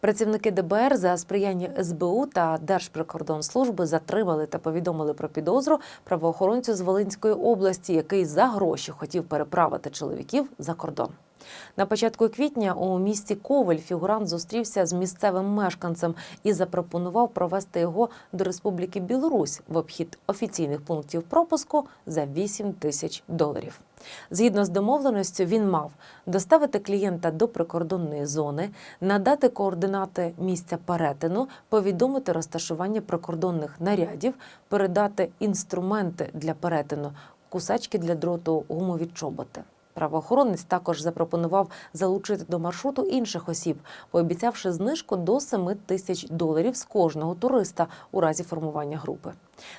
Працівники ДБР за сприяння СБУ та Держприкордонслужби затримали та повідомили про підозру правоохоронцю з Волинської області, який за гроші хотів переправити чоловіків за кордон. На початку квітня у місті Ковель фігурант зустрівся з місцевим мешканцем і запропонував провести його до Республіки Білорусь в обхід офіційних пунктів пропуску за 8 тисяч доларів. Згідно з домовленістю, він мав доставити клієнта до прикордонної зони, надати координати місця перетину, повідомити розташування прикордонних нарядів, передати інструменти для перетину, кусачки для дроту, гумові чоботи. Правоохоронець також запропонував залучити до маршруту інших осіб, пообіцявши знижку до 7 тисяч доларів з кожного туриста у разі формування групи.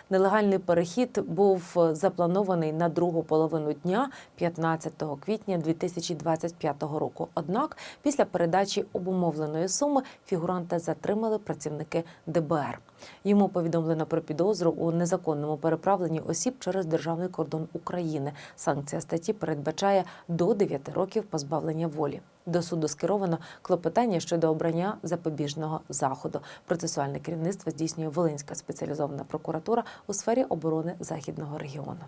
Нелегальний перехід був запланований на другу половину дня 15 квітня 2025 року. Однак, після передачі обумовленої суми фігуранта затримали працівники ДБР. Йому повідомлено про підозру у незаконному переправленні осіб через державний кордон України. Санкція статті передбачає до 9 років позбавлення волі. До суду скеровано клопотання щодо обрання запобіжного заходу. Процесуальне керівництво здійснює Волинська спеціалізована прокуратура у сфері оборони західного регіону.